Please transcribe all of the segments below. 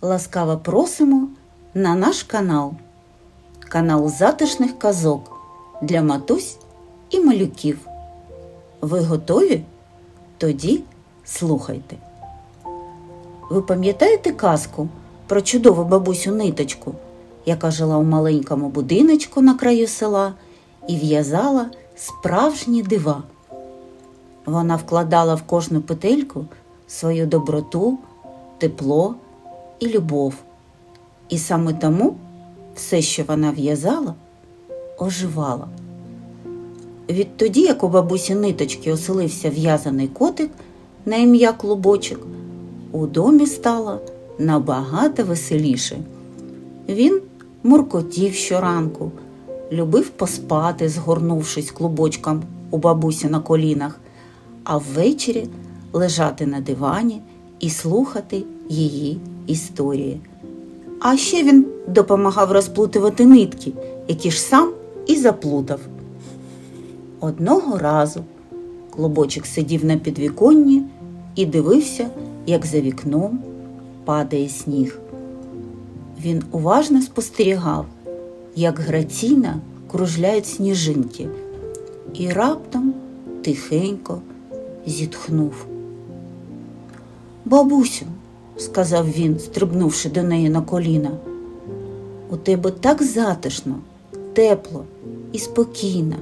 Ласкаво просимо на наш канал. Канал затишних казок для матусь і малюків. Ви готові? Тоді слухайте. Ви пам'ятаєте казку про чудову бабусю ниточку, яка жила у маленькому будиночку на краю села і в'язала справжні дива? Вона вкладала в кожну петельку свою доброту, тепло і любов. І саме тому все, що вона в'язала, оживала. Відтоді, як у бабусі ниточки оселився в'язаний котик на ім'я Клубочок, у домі стало набагато веселіше. Він муркотів щоранку, любив поспати, згорнувшись клубочком у бабусі на колінах, а ввечері лежати на дивані і слухати її історії. А ще він допомагав розплутувати нитки, які ж сам і заплутав. Одного разу клубочок сидів на підвіконні і дивився, як за вікном падає сніг. Він уважно спостерігав, як граційно кружляють сніжинки, і раптом тихенько зітхнув. Бабусю, сказав він, стрибнувши до неї на коліна, у тебе так затишно, тепло і спокійно.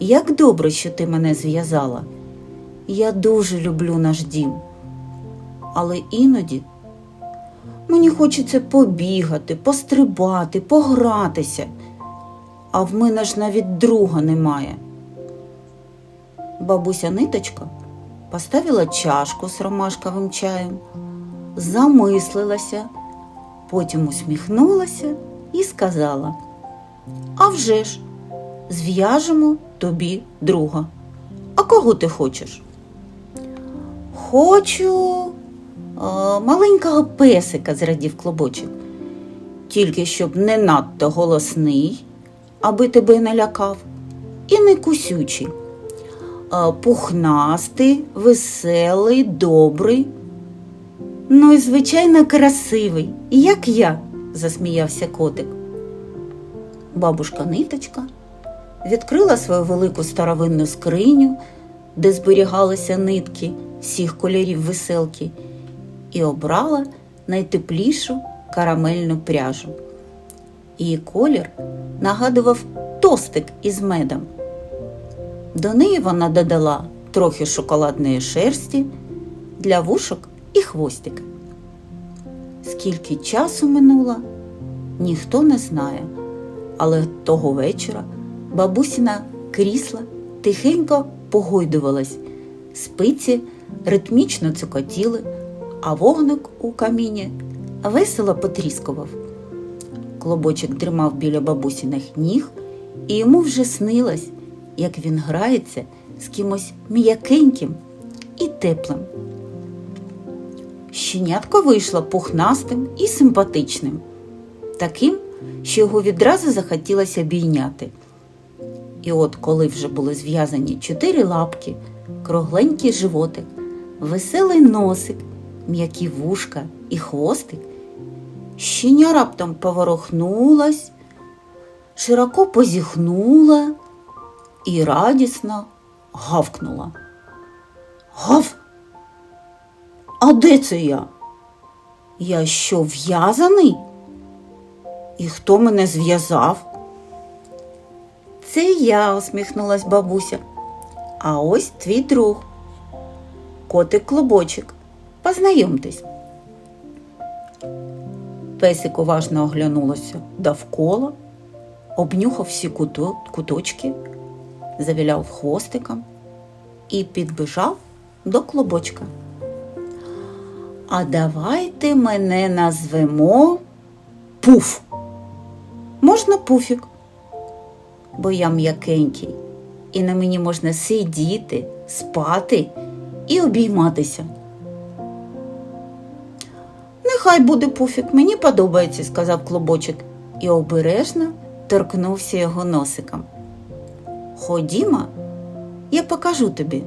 Як добре, що ти мене зв'язала. Я дуже люблю наш дім. Але іноді мені хочеться побігати, пострибати, погратися, а в мене ж навіть друга немає. Бабуся ниточка поставила чашку з ромашковим чаєм, замислилася, потім усміхнулася і сказала: А вже ж, зв'яжемо тобі друга. А кого ти хочеш? Хочу а, маленького песика, зрадів клобочок. Тільки щоб не надто голосний, аби тебе не лякав, і не кусючий. Пухнастий, веселий, добрий. Ну і, звичайно, красивий, як я, засміявся котик. Бабушка ниточка відкрила свою велику старовинну скриню, де зберігалися нитки всіх кольорів веселки, і обрала найтеплішу карамельну пряжу. Її колір нагадував тостик із медом. До неї вона додала трохи шоколадної шерсті для вушок і хвостика. Скільки часу минуло, ніхто не знає, але того вечора бабусіна крісла тихенько погойдувалась, спиці ритмічно цокотіли, а вогник у каміні весело потріскував. Клобочок дрімав біля бабусіних ніг, і йому вже снилось, як він грається з кимось м'якеньким і теплим. Щенятко вийшло пухнастим і симпатичним, таким, що його відразу захотілося обійняти. І от коли вже були зв'язані чотири лапки, кругленький животик, веселий носик, м'які вушка і хвостик, щеня раптом поворохнулась, широко позіхнула і радісно гавкнула. Гав! А де це я? Я що в'язаний? І хто мене зв'язав? Це я, усміхнулась бабуся. А ось твій друг. Котик клубочок. Познайомтесь. Песик уважно оглянулося довкола, обнюхав всі куто- куточки, завіляв хвостиком і підбіжав до клубочка. А давайте мене назвемо Пуф. Можна пуфік, бо я м'якенький, і на мені можна сидіти, спати і обійматися. Нехай буде пуфік, мені подобається, сказав клубочок і обережно торкнувся його носиком. Ходімо, я покажу тобі,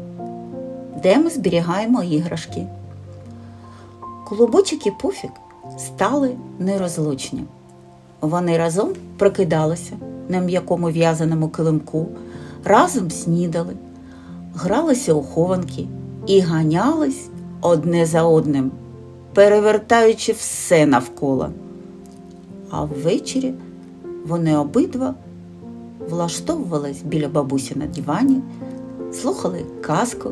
де ми зберігаємо іграшки. Колобочок і Пуфік стали нерозлучні. Вони разом прокидалися на м'якому в'язаному килимку, разом снідали, гралися у хованки і ганялись одне за одним, перевертаючи все навколо. А ввечері вони обидва влаштовувались біля бабусі на дивані, слухали казку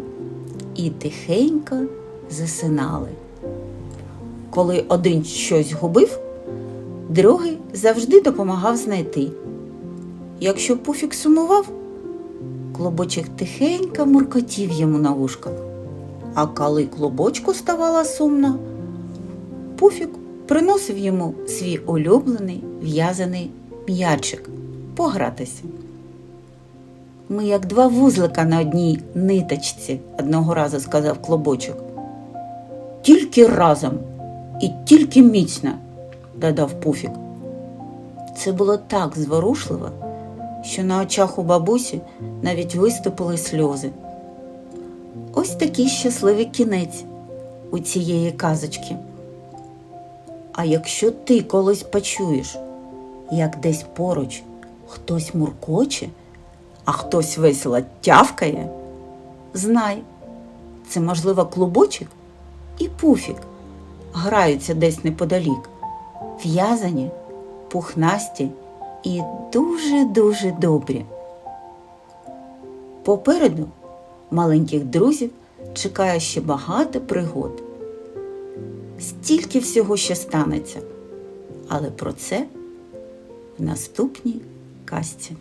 і тихенько засинали. Коли один щось губив, другий завжди допомагав знайти. Якщо пуфік сумував, клубочок тихенько муркотів йому на вушках. А коли клубочку ставала сумна, пуфік приносив йому свій улюблений в'язаний м'ячик погратися. Ми як два вузлика на одній ниточці, одного разу сказав клубочок. Тільки разом і тільки міцно, додав Пуфік. Це було так зворушливо, що на очах у бабусі навіть виступили сльози. Ось такий щасливий кінець у цієї казочки. А якщо ти колись почуєш, як десь поруч хтось муркоче, а хтось весело тявкає, знай, це можливо клубочок і пуфік граються десь неподалік, в'язані, пухнасті і дуже-дуже добрі. Попереду маленьких друзів чекає ще багато пригод. Стільки всього ще станеться, але про це в наступній казці.